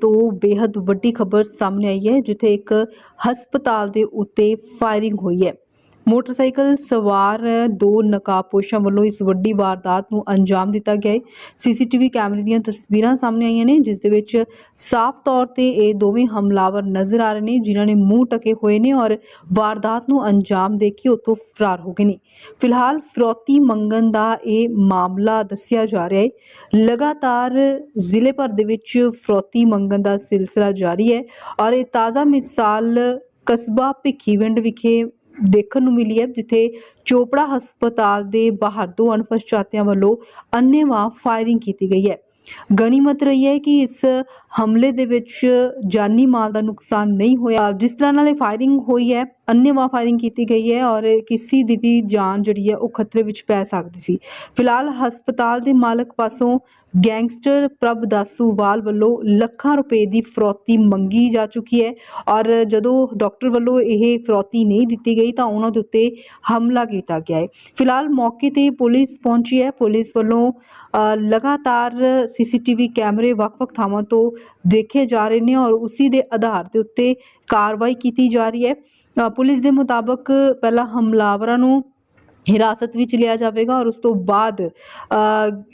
ਤੋਂ ਬੇहद ਵੱਡੀ ਖਬਰ ਸਾਹਮਣੇ ਆਈ ਹੈ, ਜਿੱਥੇ ਇੱਕ ਹਸਪਤਾਲ ਦੇ ਉੱਤੇ ਫਾਇਰਿੰਗ ਹੋਈ ਹੈ। ਮੋਟਰਸਾਈਕਲ ਸਵਾਰ ਦੋ ਨਕਾਬਪੋਸ਼ਾਂ ਵੱਲੋਂ ਇਸ ਵੱਡੀ ਵਾਰਦਾਤ ਨੂੰ ਅੰਜਾਮ ਦਿੱਤਾ ਗਿਆ ਹੈ। ਸੀਸੀਟੀਵੀ ਕੈਮਰੇ ਦੀਆਂ ਤਸਵੀਰਾਂ ਸਾਹਮਣੇ ਆਈਆਂ ਨੇ, ਜਿਸ ਦੇ ਵਿੱਚ ਸਾਫ਼ ਤੌਰ ਤੇ ਇਹ ਦੋਵੇਂ ਹਮਲਾਵਰ ਨਜ਼ਰ ਆ ਰਹੇ ਨੇ, ਜਿਨ੍ਹਾਂ ਨੇ ਮੂੰਹ ਟਕੇ ਹੋਏ ਨੇ ਔਰ ਵਾਰਦਾਤ ਨੂੰ ਅੰਜਾਮ ਦੇ ਕੇ ਉੱਥੋਂ ਫਰਾਰ ਹੋ ਗਏ ਨੇ। ਫਿਲਹਾਲ ਫਰੋਤੀ ਮੰਗਣ ਦਾ ਇਹ ਮਾਮਲਾ ਦੱਸਿਆ ਜਾ ਰਿਹਾ ਹੈ। ਲਗਾਤਾਰ ਜ਼ਿਲ੍ਹੇ ਭਰ ਦੇ ਵਿੱਚ ਫਰੋਤੀ ਮੰਗਣ ਦਾ ਸਿਲਸਿਲਾ ਜਾਰੀ ਹੈ ਔਰ ਇਹ ਤਾਜ਼ਾ ਮਿਸਾਲ ਕਸਬਾ ਭਿੱਖੀਵਿੰਡ ਵਿਖੇ ਦੇਖਣ ਨੂੰ ਮਿਲੀ ਹੈ, ਜਿੱਥੇ ਚੋਪੜਾ ਹਸਪਤਾਲ ਦੇ ਬਾਹਰ ਦੋ ਅਣਪਛਾਤਿਆਂ ਵੱਲੋਂ ਅੰਨ੍ਹੇਵਾਹ ਫਾਇਰਿੰਗ ਕੀਤੀ ਗਈ ਹੈ। ਗਣੀਮਤ ਰਹੀ ਹੈ ਕਿ ਇਸ ਹਮਲੇ ਦੇ ਵਿੱਚ ਜਾਨੀ ਮਾਲ ਦਾ ਨੁਕਸਾਨ ਨਹੀਂ ਹੋਇਆ। ਜਿਸ ਤਰ੍ਹਾਂ ਨਾਲ ਇਹ ਫਾਇਰਿੰਗ ਹੋਈ ਹੈ, ਅੰਨ੍ਹੇਵਾਹ ਫਾਇਰਿੰਗ ਕੀਤੀ ਗਈ ਹੈ ਔਰ ਕਿਸੇ ਦੀ ਵੀ ਜਾਨ ਜਿਹੜੀ ਹੈ, ਉਹ ਖਤਰੇ ਵਿੱਚ ਪੈ ਸਕਦੀ ਸੀ। ਫਿਲਹਾਲ ਹਸਪਤਾਲ ਦੇ ਮਾਲਕ ਪਾਸੋਂ ਗੈਂਗਸਟਰ ਪ੍ਰਭ ਦਾਸੂਵਾਲ ਵੱਲੋਂ ਲੱਖਾਂ ਰੁਪਏ ਦੀ ਫਰੌਤੀ ਮੰਗੀ ਜਾ ਚੁੱਕੀ ਹੈ ਔਰ ਜਦੋਂ ਡਾਕਟਰ ਵੱਲੋਂ ਇਹ ਫਰੌਤੀ ਨਹੀਂ ਦਿੱਤੀ ਗਈ ਤਾਂ ਉਹਨਾਂ ਦੇ ਉੱਤੇ ਹਮਲਾ ਕੀਤਾ ਗਿਆ ਹੈ। ਫਿਲਹਾਲ ਮੌਕੇ ਤੇ ਪੁਲਿਸ ਪਹੁੰਚੀ ਹੈ। ਪੁਲਿਸ ਵੱਲੋਂ ਅ, ਲਗਾਤਾਰ ਸੀਸੀਟੀਵੀ ਕੈਮਰੇ ਵੱਖ-ਵੱਖ ਥਾਵਾਂ ਤੋਂ ਦੇਖੇ ਜਾ ਰਹੇ ਨੇ ਔਰ ਉਸੇ ਦੇ ਆਧਾਰ ਦੇ ਉੱਤੇ ਕਾਰਵਾਈ ਕੀਤੀ ਜਾ ਰਹੀ ਹੈ। ਪੁਲਿਸ ਦੇ ਮੁਤਾਬਕ ਪਹਿਲਾਂ ਹਮਲਾਵਰਾਂ ਨੂੰ ਹਿਰਾਸਤ ਵਿੱਚ ਲਿਆ ਜਾਵੇਗਾ ਔਰ ਉਸ ਤੋਂ ਬਾਅਦ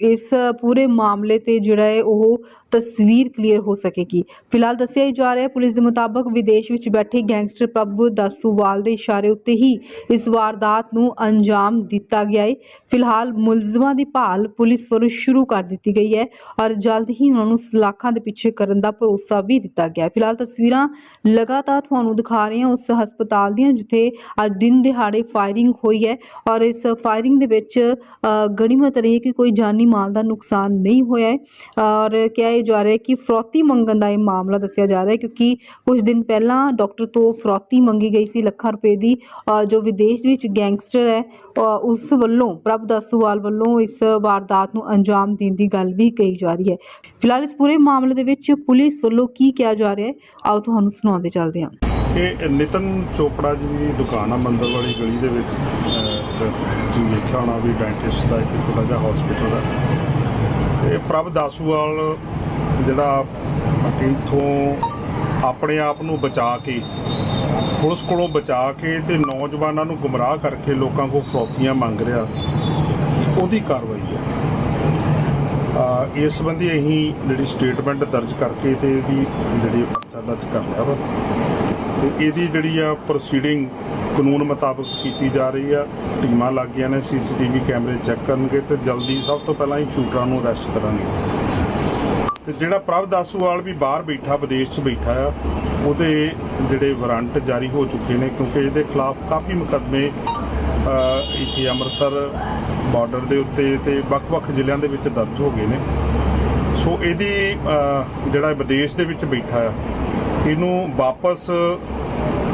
ਇਸ ਪੂਰੇ ਮਾਮਲੇ ਤੇ ਜਿਹੜਾ ਹੈ ਉਹ ਤਸਵੀਰ ਕਲੀਅਰ ਹੋ ਸਕੇਗੀ। ਫਿਲਹਾਲ ਦੱਸਿਆ ਹੀ ਜਾ ਰਿਹਾ ਹੈ, ਪੁਲਿਸ ਦੇ ਮੁਤਾਬਕ ਵਿਦੇਸ਼ ਵਿੱਚ ਬੈਠੇ ਗੈਂਗਸਟਰ ਪ੍ਰਭੂ ਦਾਸੂਵਾਲ ਦੇ ਇਸ਼ਾਰੇ ਉੱਤੇ ਹੀ ਇਸ ਵਾਰਦਾਤ ਨੂੰ ਅੰਜਾਮ ਦਿੱਤਾ ਗਿਆ ਹੈ ਫਿਲਹਾਲ ਮੁਲਜ਼ਮਾਂ ਦੀ ਭਾਲ ਪੁਲਿਸ ਵੱਲੋਂ ਸ਼ੁਰੂ ਕਰ ਦਿੱਤੀ ਗਈ ਹੈ ਔਰ ਜਲਦ ਹੀ ਉਹਨਾਂ ਨੂੰ ਸਲਾਖਾਂ ਦੇ ਪਿੱਛੇ ਕਰਨ ਦਾ ਭਰੋਸਾ ਵੀ ਦਿੱਤਾ ਗਿਆ ਹੈ। ਫਿਲਹਾਲ ਤਸਵੀਰਾਂ ਲਗਾਤਾਰ ਤੁਹਾਨੂੰ ਦਿਖਾ ਰਹੇ ਹਾਂ ਉਸ ਹਸਪਤਾਲ ਦੀਆਂ ਜਿੱਥੇ ਅੱਜ ਦਿਨ ਦਿਹਾੜੇ ਫਾਇਰਿੰਗ ਹੋਈ ਹੈ ਔਰ ਇਸ ਫਾਇਰਿੰਗ ਦੇ ਵਿੱਚ ਗਣੀਮਤ ਰਹੀ ਕਿ ਕੋਈ ਜਾਨੀ ਮਾਲ ਦਾ ਨੁਕਸਾਨ ਨਹੀਂ ਹੋਇਆ ਹੈ। ਔਰ ਕਿਹਾ ਜਾ ਰਿਹਾ ਹੈ ਕਿ ਫਰੌਤੀ ਮੰਗਣ ਦਾ ਇਹ ਮਾਮਲਾ ਦੱਸਿਆ ਜਾ ਰਿਹਾ ਹੈ ਕਿਉਂਕਿ ਕੁਝ ਦਿਨ ਪਹਿਲਾਂ ਡਾਕਟਰ ਤੋਂ ਫਰੌਤੀ ਮੰਗੀ ਗਈ ਸੀ ਲੱਖਾਂ ਰੁਪਏ ਦੀ ਜੋ ਵਿਦੇਸ਼ ਵਿੱਚ ਗੈਂਗਸਟਰ ਹੈ ਉਸ ਵੱਲੋਂ, ਪ੍ਰਭ ਦਾਸੂਵਾਲ ਵੱਲੋਂ ਇਸ ਵਾਰਦਾਤ ਨੂੰ ਅੰਜਾਮ ਦੇਣ ਦੀ ਗੱਲ ਵੀ ਕਹੀ ਜਾ ਰਹੀ ਹੈ। ਫਿਲਹਾਲ ਇਸ ਪੂਰੇ ਮਾਮਲੇ ਦੇ ਵਿੱਚ ਪੁਲਿਸ ਵੱਲੋਂ ਕੀ ਕਿਹਾ ਜਾ ਰਿਹਾ ਹੈ, ਆਓ ਤੁਹਾਨੂੰ ਸੁਣਾਉਂਦੇ ਚੱਲਦੇ ਹਾਂ। ਇਹ ਨਿਤਨ ਚੋਪੜਾ ਜੀ ਦੀ ਦੁਕਾਨ ਆ, ਮੰਦਰ ਵਾਲੀ ਗਲੀ ਦੇ ਵਿੱਚ ਤੁਸੀਂ ਵੇਖਿਆ ਹੋਣਾ ਵੀ ਡੈਂਟਿਸਟ ਦਾ ਇੱਕ ਛੋਟਾ ਜਿਹਾ ਹਸਪੀਟਲ ਹੈ ਇਹ ਪ੍ਰਭ ਦਾਸੂਵਾਲ ਜਿਹੜਾ ਇੱਥੋਂ ਆਪਣੇ ਆਪ ਨੂੰ ਬਚਾ ਕੇ, ਪੁਲਿਸ ਕੋਲੋਂ ਬਚਾ ਕੇ ਤੇ ਨੌਜਵਾਨਾਂ ਨੂੰ ਗੁੰਮਰਾਹ ਕਰਕੇ ਲੋਕਾਂ ਕੋਲ ਫਰੌਤੀਆਂ ਮੰਗ ਰਿਹਾ, ਉਹਦੀ ਕਾਰਵਾਈ ਹੈ। ਇਸ ਸੰਬੰਧੀ ਅਸੀਂ ਜਿਹੜੀ ਸਟੇਟਮੈਂਟ ਦਰਜ ਕਰਕੇ ਤੇ ਇਹਦੀ ਜਿਹੜੀ ਪਰਚਾ ਦਰਜ ਕਰ ਲਿਆ ਵਾ, ਤੇ ਇਹਦੀ ਜਿਹੜੀ ਆ ਪ੍ਰੋਸੀਡਿੰਗ ਕਾਨੂੰਨ ਮੁਤਾਬਕ ਕੀਤੀ ਜਾ ਰਹੀ ਆ। ਟੀਮਾਂ ਲੱਗ ਗਈਆਂ ਨੇ, ਸੀਸੀਟੀਵੀ ਕੈਮਰੇ ਚੈੱਕ ਕਰਨਗੇ ਤੇ ਜਲਦੀ ਸਭ ਤੋਂ ਪਹਿਲਾਂ ਹੀ ਸ਼ੂਟਰਾਂ ਨੂੰ ਅਰੈਸਟ ਕਰਾਂਗੇ। ਤੇ ਜਿਹੜਾ ਪ੍ਰਭ ਦਾਸੂਵਾਲ ਵੀ ਬਾਹਰ ਬੈਠਾ, ਵਿਦੇਸ਼ 'ਚ ਬੈਠਾ ਆ, ਉਹਦੇ ਜਿਹੜੇ ਵਾਰੰਟ ਜਾਰੀ ਹੋ ਚੁੱਕੇ ਨੇ ਕਿਉਂਕਿ ਇਹਦੇ ਖਿਲਾਫ ਕਾਫੀ ਮੁਕੱਦਮੇ ਇੱਥੇ ਅੰਮ੍ਰਿਤਸਰ ਬਾਰਡਰ ਦੇ ਉੱਤੇ ਤੇ ਵੱਖ-ਵੱਖ ਜ਼ਿਲ੍ਹਿਆਂ ਦੇ ਵਿੱਚ ਦਰਜ ਹੋ ਗਏ ਨੇ। ਸੋ ਇਹਦੀ ਜਿਹੜਾ ਵਿਦੇਸ਼ ਦੇ ਵਿੱਚ ਬੈਠਾ ਆ, ਇਹਨੂੰ ਵਾਪਸ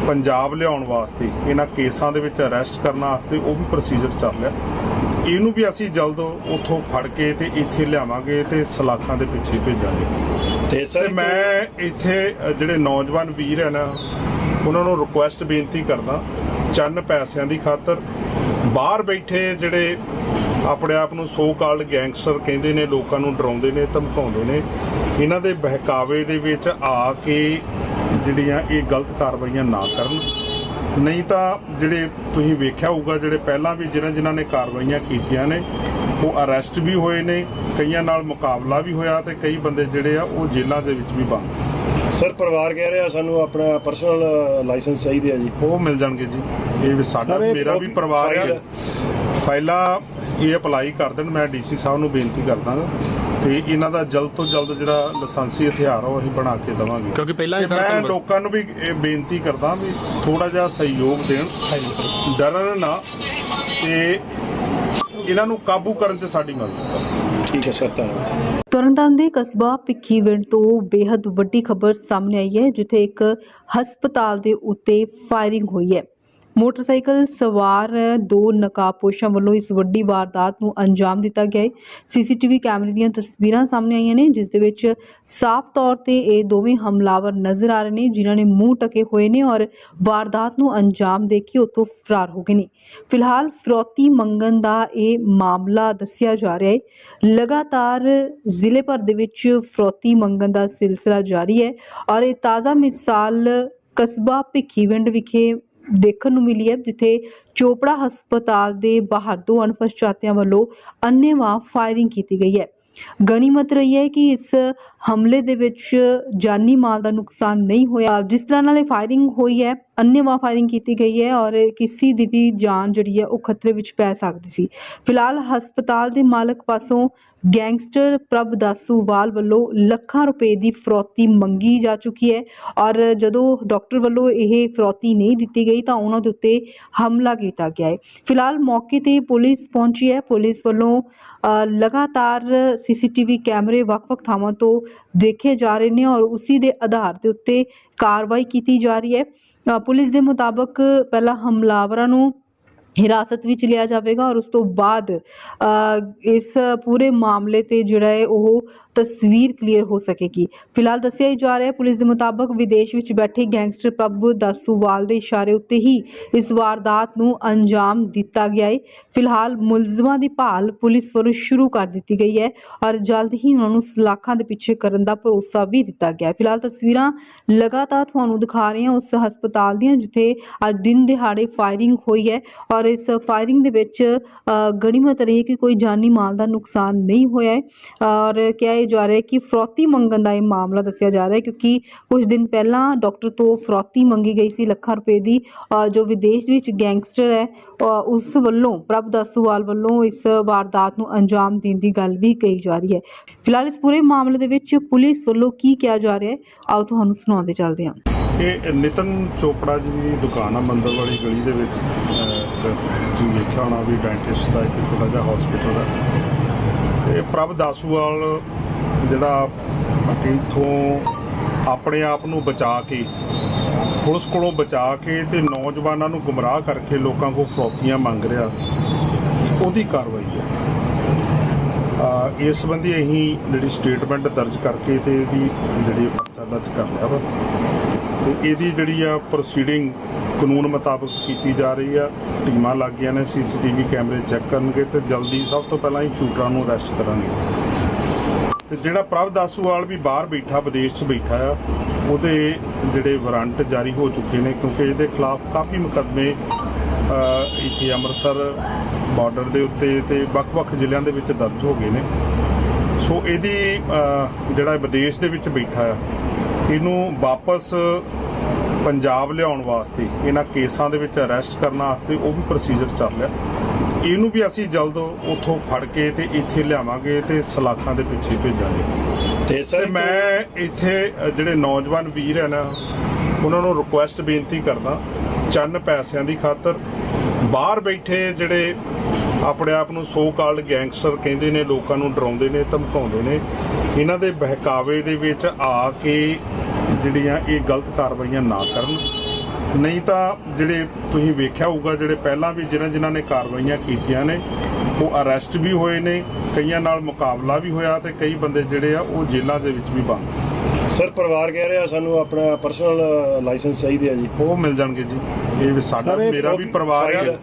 ਪੰਜਾਬ ਲਿਆਉਣ ਵਾਸਤੇ, ਇਹਨਾਂ ਕੇਸਾਂ ਦੇ ਵਿੱਚ ਅਰੈਸਟ ਕਰਨ ਵਾਸਤੇ ਉਹ ਵੀ ਪ੍ਰੋਸੀਜਰ ਚੱਲ ਰਿਹਾ। ਇਹਨੂੰ ਵੀ ਅਸੀਂ ਜਲਦ ਉੱਥੋਂ ਫੜ ਕੇ ਤੇ ਇੱਥੇ ਲਿਆਵਾਂਗੇ ਤੇ ਸਲਾਖਾਂ ਦੇ ਪਿੱਛੇ ਭੇਜਾਂਗੇ। ਤੇ ਸਰ ਮੈਂ ਇੱਥੇ ਜਿਹੜੇ ਨੌਜਵਾਨ ਵੀਰ ਹਨ ਉਹਨਾਂ ਨੂੰ ਰਿਕੁਐਸਟ ਬੇਨਤੀ ਕਰਦਾ ਚੰਨ ਪੈਸਿਆਂ ਦੀ ਖਾਤਰ। ਬਾਹਰ ਬੈਠੇ ਜਿਹੜੇ ਆਪਣੇ ਆਪ ਨੂੰ ਸੋ ਕਾਲਡ ਗੈਂਗਸਟਰ ਕਹਿੰਦੇ ਨੇ ਲੋਕਾਂ ਨੂੰ ਡਰਾਉਂਦੇ ਨੇ ਧਮਕਾਉਂਦੇ ਨੇ ਇਹਨਾਂ ਦੇ ਬਹਿਕਾਵੇ ਦੇ ਵਿੱਚ ਆ ਕੇ ਜਿਹੜੀਆਂ ਇਹ ਗਲਤ ਕਾਰਵਾਈਆਂ ਨਾ ਕਰਨ। ਨਹੀਂ ਤਾਂ ਜਿਹੜੇ ਤੁਸੀਂ ਵੇਖਿਆ ਹੋਊਗਾ ਜਿਹੜੇ ਪਹਿਲਾਂ ਵੀ ਜਿਨ੍ਹਾਂ ਜਿਨ੍ਹਾਂ ਨੇ ਕਾਰਵਾਈਆਂ ਕੀਤੀਆਂ ਨੇ ਉਹ ਅਰੈਸਟ ਵੀ ਹੋਏ ਨੇ ਕਈਆਂ ਨਾਲ ਮੁਕਾਬਲਾ ਵੀ ਹੋਇਆ ਤੇ ਕਈ ਬੰਦੇ ਜਿਹੜੇ ਆ ਉਹ ਜੇਲ੍ਹਾਂ ਦੇ ਵਿੱਚ ਵੀ ਬੰਦ ਸਰ ਪਰਿਵਾਰ ਕਹਿ ਰਿਹਾ ਸਾਨੂੰ ਆਪਣਾ ਪਰਸਨਲ ਲਾਇਸੈਂਸ ਚਾਹੀਦੇ ਆ ਜੀ। ਉਹ ਮਿਲ ਜਾਣਗੇ ਜੀ। ਇਹ ਵੀ ਸਾਡਾ ਮੇਰਾ ਵੀ ਪਰਿਵਾਰ ਫਾਈਲ ਆ ਫਾਈਲਾਂ ਇਹ ਅਪਲਾਈ ਕਰ ਦੇਣ ਮੈਂ ਡੀਸੀ ਸਾਹਿਬ ਨੂੰ ਬੇਨਤੀ ਕਰਦਾ। ਤੇ ਇਹਨਾਂ ਦਾ ਜਲਦ ਤੋਂ ਜਲਦ ਜਿਹੜਾ ਲਾਇਸੈਂਸੀ ਹਥਿਆਰ ਆ ਉਹ ਅਸੀਂ ਬਣਾ ਕੇ ਦੇਵਾਂਗੇ। ਕਿਉਂਕਿ ਪਹਿਲਾਂ ਹੀ ਤੇ ਸਰ ਮੈਂ ਤੁਹਾਨੂੰ ਲੋਕਾਂ ਨੂੰ ਵੀ ਇਹ ਬੇਨਤੀ ਕਰਦਾ ਵੀ ਥੋੜਾ ਜਿਹਾ ਸਹਿਯੋਗ ਦੇਣ। ਡਰਨ ਨਾ। ਤੇ ਇਹਨਾਂ ਨੂੰ ਕਾਬੂ ਕਰਨ 'ਚ ਸਾਡੀ ਮਦਦ ਕਰੋ। ਠੀਕ ਹੈ ਸਰ ਧੰਨਵਾਦ। ਤਰਨਤਾਰਨ ਦੇ ਕਸਬਾ ਭਿੱਖੀਵਿੰਡ ਤੋਂ ਬੇहद ਵੱਡੀ ਖਬਰ ਸਾਹਮਣੇ ਆਈ ਹੈ ਜਿੱਥੇ ਇੱਕ ਹਸਪਤਾਲ ਦੇ ਉੱਤੇ ਫਾਇਰਿੰਗ ਹੋਈ ਹੈ। ਮੋਟਰਸਾਈਕਲ ਸਵਾਰ ਦੋ ਨਕਾਬਪੋਸ਼ਾਂ ਵੱਲੋਂ ਇਸ ਵੱਡੀ ਵਾਰਦਾਤ ਨੂੰ ਅੰਜਾਮ ਦਿੱਤਾ ਗਿਆ ਹੈ। ਸੀਸੀਟੀਵੀ ਕੈਮਰੇ ਦੀਆਂ ਤਸਵੀਰਾਂ ਸਾਹਮਣੇ ਆਈਆਂ ਨੇ, ਜਿਸ ਦੇ ਵਿੱਚ ਸਾਫ਼ ਤੌਰ ਤੇ ਇਹ ਦੋਵੇਂ ਹਮਲਾਵਰ ਨਜ਼ਰ ਆ ਰਹੇ ਨੇ, ਜਿਨ੍ਹਾਂ ਨੇ ਮੂੰਹ ਟਕੇ ਹੋਏ ਨੇ ਔਰ ਵਾਰਦਾਤ ਨੂੰ ਅੰਜਾਮ ਦੇ ਕੇ ਉੱਥੋਂ ਫਰਾਰ ਹੋ ਗਏ ਨੇ। ਫਿਲਹਾਲ ਫਰੋਤੀ ਮੰਗਣ ਦਾ ਇਹ ਮਾਮਲਾ ਦੱਸਿਆ ਜਾ ਰਿਹਾ ਹੈ। ਲਗਾਤਾਰ ਜ਼ਿਲ੍ਹੇ ਭਰ ਦੇ ਵਿੱਚ ਫਰੌਤੀ ਮੰਗਣ ਦਾ ਸਿਲਸਿਲਾ ਜਾਰੀ ਹੈ ਔਰ ਇਹ ਤਾਜ਼ਾ ਮਿਸਾਲ ਕਸਬਾ ਭਿੱਖੀਵਿੰਡ ਵਿਖੇ ਦੇਖਣ ਨੂੰ ਮਿਲੀ ਹੈ, ਜਿੱਥੇ ਚੋਪੜਾ ਹਸਪਤਾਲ ਦੇ ਬਾਹਰ ਦੋ ਅਣਪਛਾਤਿਆਂ ਵੱਲੋਂ ਅੰਨ੍ਹੇਵਾਹ ਫਾਇਰਿੰਗ ਕੀਤੀ ਗਈ ਹੈ। ਗਣੀਮਤ ਰਹੀ ਹੈ ਕਿ ਇਸ ਹਮਲੇ ਦੇ ਵਿੱਚ ਜਾਨੀ ਮਾਲ ਦਾ ਨੁਕਸਾਨ ਨਹੀਂ ਹੋਇਆ। ਜਿਸ ਤਰ੍ਹਾਂ ਨਾਲ ਇਹ ਫਾਇਰਿੰਗ ਹੋਈ ਹੈ, ਅੰਨ੍ਹੇਵਾਹ ਫਾਇਰਿੰਗ ਕੀਤੀ ਗਈ ਹੈ ਔਰ ਕਿਸੇ ਦੀ ਵੀ ਜਾਨ ਜਿਹੜੀ ਹੈ ਉਹ ਖਤਰੇ ਵਿੱਚ ਪੈ ਸਕਦੀ ਸੀ। ਫਿਲਹਾਲ ਹਸਪਤਾਲ ਦੇ ਮਾਲਕ ਪਾਸੋਂ ਗੈਂਗਸਟਰ ਪ੍ਰਭ ਦਾਸੂਵਾਲ ਵੱਲੋਂ ਲੱਖਾਂ ਰੁਪਏ ਦੀ ਫਰੌਤੀ ਮੰਗੀ ਜਾ ਚੁੱਕੀ ਹੈ ਔਰ ਜਦੋਂ ਡਾਕਟਰ ਵੱਲੋਂ ਇਹ ਫਰੌਤੀ ਨਹੀਂ ਦਿੱਤੀ ਗਈ ਤਾਂ ਉਹਨਾਂ ਦੇ ਉੱਤੇ ਹਮਲਾ ਕੀਤਾ ਗਿਆ ਹੈ। ਫਿਲਹਾਲ ਮੌਕੇ ਤੇ ਪੁਲਿਸ ਪਹੁੰਚੀ ਹੈ। ਪੁਲਿਸ ਵੱਲੋਂ ਅ, ਲਗਾਤਾਰ ਸੀਸੀਟੀਵੀ ਕੈਮਰੇ ਵੱਖ-ਵੱਖ ਥਾਵਾਂ ਤੋਂ ਦੇਖੇ ਜਾ ਰਹੇ ਨੇ ਔਰ ਉਸੇ ਦੇ ਆਧਾਰ ਦੇ ਉੱਤੇ ਕਾਰਵਾਈ ਕੀਤੀ ਜਾ ਰਹੀ ਹੈ। ਪੁਲਿਸ ਦੇ ਮੁਤਾਬਕ ਪਹਿਲਾਂ ਹਮਲਾਵਰਾਂ ਨੂੰ ਹਿਰਾਸਤ ਵਿੱਚ ਲਿਆ ਜਾਵੇਗਾ ਔਰ ਉਸ ਤੋਂ ਬਾਅਦ ਇਸ ਪੂਰੇ ਮਾਮਲੇ ਤੇ ਜਿਹੜਾ ਹੈ ਉਹ ਤਸਵੀਰ ਕਲੀਅਰ ਹੋ ਸਕੇਗੀ। ਫਿਲਹਾਲ ਦੱਸਿਆ ਹੀ ਜਾ ਰਿਹਾ ਹੈ ਪੁਲਿਸ ਦੇ ਮੁਤਾਬਕ ਵਿਦੇਸ਼ ਵਿੱਚ ਬੈਠੇ ਗੈਂਗਸਟਰ ਪ੍ਰਭੂ ਦਾਸੂਵਾਲ ਦੇ ਇਸ਼ਾਰੇ ਉੱਤੇ ਹੀ ਇਸ ਵਾਰਦਾਤ ਨੂੰ ਅੰਜਾਮ ਦਿੱਤਾ ਗਿਆ ਹੈ। ਫਿਲਹਾਲ ਮੁਲਜ਼ਮਾਂ ਦੀ ਭਾਲ ਪੁਲਿਸ ਵੱਲੋਂ ਸ਼ੁਰੂ ਕਰ ਦਿੱਤੀ ਗਈ ਹੈ ਔਰ ਜਲਦ ਹੀ ਉਹਨਾਂ ਨੂੰ ਸਲਾਖਾਂ ਦੇ ਪਿੱਛੇ ਕਰਨ ਦਾ ਭਰੋਸਾ ਵੀ ਦਿੱਤਾ ਗਿਆ ਹੈ। ਫਿਲਹਾਲ ਤਸਵੀਰਾਂ ਲਗਾਤਾਰ ਤੁਹਾਨੂੰ ਦਿਖਾ ਰਹੇ ਹਾਂ ਉਸ ਹਸਪਤਾਲ ਦੀਆਂ ਜਿੱਥੇ ਅੱਜ ਦਿਨ ਦਿਹਾੜੇ ਫਾਇਰਿੰਗ ਹੋਈ ਹੈ ਔਰ ਇਸ ਫਾਇਰਿੰਗ ਦੇ ਵਿੱਚ ਅ, ਗਣੀਮਤ ਰਹੀ ਕਿ ਕੋਈ ਜਾਨੀ ਮਾਲ ਦਾ ਨੁਕਸਾਨ ਨਹੀਂ ਹੋਇਆ ਹੈ। ਔਰ ਕਿਹਾ ਜਾ ਰਿਹਾ ਹੈ ਕਿ ਫਰੌਤੀ ਮੰਗਣ ਦਾ ਇਹ ਮਾਮਲਾ ਦੱਸਿਆ ਜਾ ਰਿਹਾ ਹੈ ਕਿਉਂਕਿ ਕੁਝ ਦਿਨ ਪਹਿਲਾਂ ਡਾਕਟਰ ਤੋਂ ਫਰੌਤੀ ਮੰਗੀ ਗਈ ਸੀ ਲੱਖਾਂ ਰੁਪਏ ਦੀ ਜੋ ਵਿਦੇਸ਼ ਵਿੱਚ ਗੈਂਗਸਟਰ ਹੈ ਉਸ ਵੱਲੋਂ, ਪ੍ਰਭ ਦਾਸੂਵਾਲ ਵੱਲੋਂ ਇਸ ਵਾਰਦਾਤ ਨੂੰ ਅੰਜਾਮ ਦੇਣ ਦੀ ਗੱਲ ਵੀ ਕਹੀ ਜਾ ਰਹੀ ਹੈ। ਫਿਲਹਾਲ ਇਸ ਪੂਰੇ ਮਾਮਲੇ ਦੇ ਵਿੱਚ ਪੁਲਿਸ ਵੱਲੋਂ ਕੀ ਕਿਹਾ ਜਾ ਰਿਹਾ ਹੈ, ਆਓ ਤੁਹਾਨੂੰ ਸੁਣਾਉਂਦੇ ਚੱਲਦੇ ਹਾਂ। ਇਹ ਨਿਤਨ ਚੋਪੜਾ ਜੀ ਦੀ ਦੁਕਾਨ ਆ, ਮੰਦਰ ਵਾਲੀ ਗਲੀ ਦੇ ਵਿੱਚ ਤੁਸੀਂ ਵੇਖਿਆ ਹੋਣਾ ਵੀ ਡੈਂਟਿਸਟ ਦਾ ਇੱਕ ਛੋਟਾ ਜਿਹਾ ਹਸਪੀਟਲ ਦਾ ਤੇ ਪ੍ਰਭ ਦਾਸੂਵਾਲ ਜਿਹੜਾ ਇੱਥੋਂ ਆਪਣੇ ਆਪ ਨੂੰ ਬਚਾ ਕੇ, ਪੁਲਿਸ ਕੋਲੋਂ ਬਚਾ ਕੇ ਤੇ ਨੌਜਵਾਨਾਂ ਨੂੰ ਗੁੰਮਰਾਹ ਕਰਕੇ ਲੋਕਾਂ ਕੋਲ ਫਰੋਤੀਆਂ ਮੰਗ ਰਿਹਾ, ਉਹਦੀ ਕਾਰਵਾਈ ਹੈ। ਇਸ ਸੰਬੰਧੀ ਅਸੀਂ ਜਿਹੜੀ ਸਟੇਟਮੈਂਟ ਦਰਜ ਕਰਕੇ ਤੇ ਇਹਦੀ ਜਿਹੜੀ ਪਰਚਾ ਦਰਜ ਕਰ ਲਿਆ ਵਾ, ਤੇ ਇਹਦੀ ਜਿਹੜੀ ਆ ਪ੍ਰੋਸੀਡਿੰਗ ਕਾਨੂੰਨ ਮੁਤਾਬਕ ਕੀਤੀ ਜਾ ਰਹੀ ਆ। ਟੀਮਾਂ ਲੱਗ ਗਈਆਂ ਨੇ, ਸੀਸੀਟੀਵੀ ਕੈਮਰੇ ਚੈੱਕ ਕਰਨਗੇ ਤੇ ਜਲਦੀ ਸਭ ਤੋਂ ਪਹਿਲਾਂ ਹੀ ਸ਼ੂਟਰਾਂ ਨੂੰ ਅਰੈਸਟ ਕਰਾਂਗੇ। ਤੇ ਜਿਹੜਾ ਪ੍ਰਭ ਦਾਸੂਵਾਲ ਵੀ ਬਾਹਰ ਬੈਠਾ, ਵਿਦੇਸ਼ 'ਚ ਬੈਠਾ ਆ, ਉਹਦੇ ਜਿਹੜੇ ਵਾਰੰਟ ਜਾਰੀ ਹੋ ਚੁੱਕੇ ਨੇ ਕਿਉਂਕਿ ਇਹਦੇ ਖਿਲਾਫ ਕਾਫੀ ਮੁਕੱਦਮੇ ਇੱਥੇ ਅੰਮ੍ਰਿਤਸਰ ਬਾਰਡਰ ਦੇ ਉੱਤੇ ਤੇ ਵੱਖ-ਵੱਖ ਜ਼ਿਲ੍ਹਿਆਂ ਦੇ ਵਿੱਚ ਦਰਜ ਹੋ ਗਏ ਨੇ। ਸੋ ਇਹਦੀ ਜਿਹੜਾ ਵਿਦੇਸ਼ ਦੇ ਵਿੱਚ ਬੈਠਾ ਆ, ਇਹਨੂੰ ਵਾਪਸ ਪੰਜਾਬ ਲਿਆਉਣ ਵਾਸਤੇ ਇਹਨਾਂ ਕੇਸਾਂ ਦੇ ਵਿੱਚ ਅਰੈਸਟ ਕਰਨ ਵਾਸਤੇ ਉਹ ਵੀ ਪ੍ਰੋਸੀਜਰ ਚੱਲ ਰਿਹਾ। ਇਹਨੂੰ ਵੀ ਅਸੀਂ ਜਲਦ ਉੱਥੋਂ ਫੜ ਕੇ ਤੇ ਇੱਥੇ ਲਿਆਵਾਂਗੇ ਤੇ ਸਲਾਖਾਂ ਦੇ ਪਿੱਛੇ ਭੇਜਾਂਗੇ। ਤੇ ਸਰ ਮੈਂ ਇੱਥੇ ਜਿਹੜੇ ਨੌਜਵਾਨ ਵੀਰ ਹਨ ਉਹਨਾਂ ਨੂੰ ਰਿਕੁਐਸਟ ਬੇਨਤੀ ਕਰਦਾ ਚੰਨ ਪੈਸਿਆਂ ਦੀ ਖਾਤਰ। ਬਾਹਰ ਬੈਠੇ ਜਿਹੜੇ ਆਪਣੇ ਆਪ ਨੂੰ ਸੋ ਕਾਲਡ ਗੈਂਗਸਟਰ ਕਹਿੰਦੇ ਨੇ ਲੋਕਾਂ ਨੂੰ ਡਰਾਉਂਦੇ ਨੇ ਧਮਕਾਉਂਦੇ ਨੇ ਇਹਨਾਂ ਦੇ ਬਹਿਕਾਵੇ ਦੇ ਵਿੱਚ ਆ ਕੇ ਜਿਹੜੀਆਂ ਇਹ ਗਲਤ ਕਾਰਵਾਈਆਂ ਨਾ ਕਰਨ। ਨਹੀਂ ਤਾਂ ਜਿਹੜੇ ਤੁਸੀਂ ਵੇਖਿਆ ਹੋਊਗਾ ਜਿਹੜੇ ਪਹਿਲਾਂ ਵੀ ਜਿਨ੍ਹਾਂ ਜਿਨ੍ਹਾਂ ਨੇ ਕਾਰਵਾਈਆਂ ਕੀਤੀਆਂ ਨੇ ਉਹ ਅਰੈਸਟ ਵੀ ਹੋਏ ਨੇ ਕਈਆਂ ਨਾਲ ਮੁਕਾਬਲਾ ਵੀ ਹੋਇਆ ਤੇ ਕਈ ਬੰਦੇ ਜਿਹੜੇ ਆ ਉਹ ਜੇਲ੍ਹਾਂ ਦੇ ਵਿੱਚ ਵੀ ਬੰਦ ਸਰ ਪਰਿਵਾਰ ਕਹਿ ਰਿਹਾ ਸਾਨੂੰ ਆਪਣਾ ਪਰਸਨਲ ਲਾਇਸੈਂਸ ਚਾਹੀਦੇ ਆ ਜੀ। ਉਹ ਮਿਲ ਜਾਣਗੇ ਜੀ। ਇਹ ਸਾਡਾ ਮੇਰਾ ਵੀ ਪ੍ਰੋ- ਪਰਿਵਾਰ ਫਾਈਲ-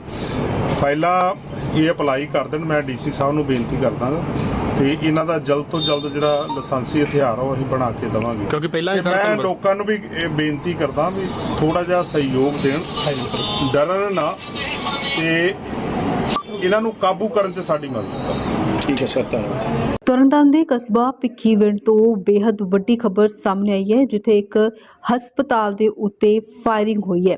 ਫਾਈਲਾਂ ਇਹ ਅਪਲਾਈ ਕਰ ਦੇਣ ਮੈਂ ਡੀਸੀ ਸਾਹਿਬ ਨੂੰ ਬੇਨਤੀ ਕਰਦਾ ਤੇ ਇਹਨਾਂ ਦਾ ਜਲਦ ਤੋਂ ਜਲਦ ਜਿਹੜਾ ਲਾਇਸੈਂਸੀ ਹਥਿਆਰ ਉਹ ਅਸੀਂ ਬਣਾ ਕੇ ਦੇਵਾਂਗੇ। ਕਿਉਂਕਿ ਪਹਿਲਾਂ ਹੀ ਤੇ ਸਰ ਮੈਂ ਤੁਹਾਨੂੰ ਲੋਕਾਂ ਨੂੰ ਵੀ ਇਹ ਬੇਨਤੀ ਕਰਦਾ ਵੀ ਥੋੜਾ ਜਿਹਾ ਸਹਿਯੋਗ ਦੇਣ। ਡਰਨ ਨਾ ਤੇ ਇਹਨਾਂ ਨੂੰ ਕਾਬੂ ਕਰਨ 'ਚ ਸਾਡੀ ਮਦਦ ਕਰੋ। ਠੀਕ ਹੈ ਸਰ ਧੰਨਵਾਦ। ਤਰਨਤਾਰਨ ਦੇ ਕਸਬਾ ਭਿੱਖੀਵਿੰਡ ਤੋਂ ਬੇहद ਵੱਡੀ ਖਬਰ ਸਾਹਮਣੇ ਆਈ ਹੈ ਜਿੱਥੇ ਇੱਕ ਹਸਪਤਾਲ ਦੇ ਉੱਤੇ ਫਾਇਰਿੰਗ ਹੋਈ ਹੈ।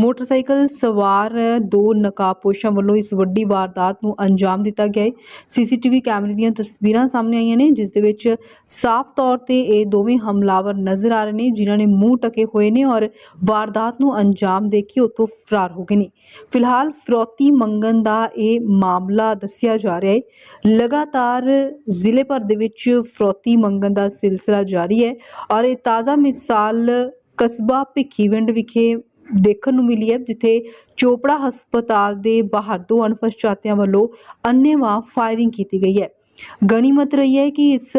ਮੋਟਰਸਾਈਕਲ ਸਵਾਰ ਦੋ ਨਕਾਬਪੋਸ਼ਾਂ ਵੱਲੋਂ ਇਸ ਵੱਡੀ ਵਾਰਦਾਤ ਨੂੰ ਅੰਜਾਮ ਦਿੱਤਾ ਗਿਆ ਹੈ। ਸੀਸੀਟੀਵੀ ਕੈਮਰੇ ਦੀਆਂ ਤਸਵੀਰਾਂ ਸਾਹਮਣੇ ਆਈਆਂ ਨੇ, ਜਿਸ ਦੇ ਵਿੱਚ ਸਾਫ਼ ਤੌਰ ਤੇ ਇਹ ਦੋਵੇਂ ਹਮਲਾਵਰ ਨਜ਼ਰ ਆ ਰਹੇ ਨੇ, ਜਿਨ੍ਹਾਂ ਨੇ ਮੂੰਹ ਟਕੇ ਹੋਏ ਨੇ ਔਰ ਵਾਰਦਾਤ ਨੂੰ ਅੰਜਾਮ ਦੇ ਕੇ ਉੱਥੋਂ ਫਰਾਰ ਹੋ ਗਏ ਨੇ। ਫਿਲਹਾਲ ਫਰੋਤੀ ਮੰਗਣ ਦਾ ਇਹ ਮਾਮਲਾ ਦੱਸਿਆ ਜਾ ਰਿਹਾ ਹੈ। ਲਗਾਤਾਰ ਜ਼ਿਲ੍ਹੇ ਭਰ ਦੇ ਵਿੱਚ ਫਰੌਤੀ ਮੰਗਣ ਦਾ ਸਿਲਸਿਲਾ ਜਾਰੀ ਹੈ ਔਰ ਇਹ ਤਾਜ਼ਾ ਮਿਸਾਲ ਕਸਬਾ ਭਿੱਖੀਵਿੰਡ ਵਿਖੇ ਦੇਖਣ ਨੂੰ ਮਿਲੀ ਹੈ, ਜਿੱਥੇ ਚੋਪੜਾ ਹਸਪਤਾਲ ਦੇ ਬਾਹਰ ਦੋ ਅਣਪਛਾਤਿਆਂ ਵੱਲੋਂ ਅੰਨ੍ਹੇਵਾਹ ਫਾਇਰਿੰਗ ਕੀਤੀ ਗਈ ਹੈ। ਗਣੀਮਤ ਰਹੀ ਹੈ ਕਿ ਇਸ